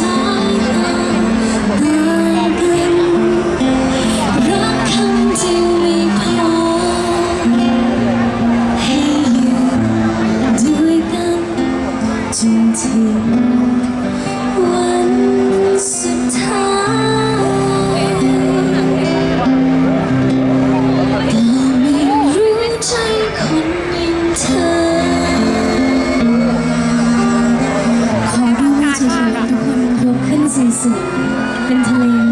sun. สุดเป็นทะเล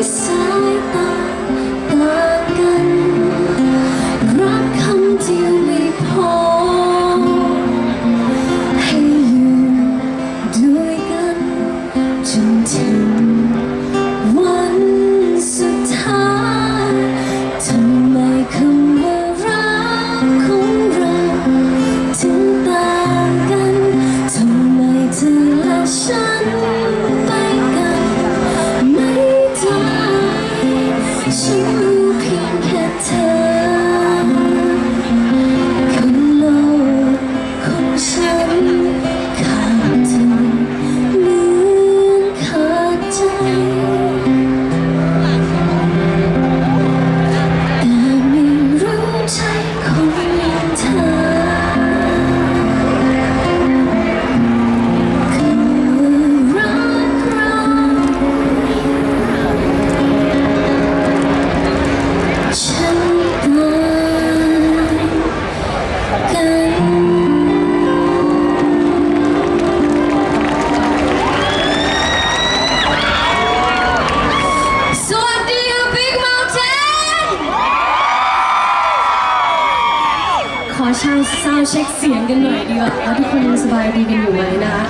beside the Thank you. ขอชาวซาเช็คเสียงกันหน่อยดีกว่าทุกคนสบายดีกันอยู่ไหมนะ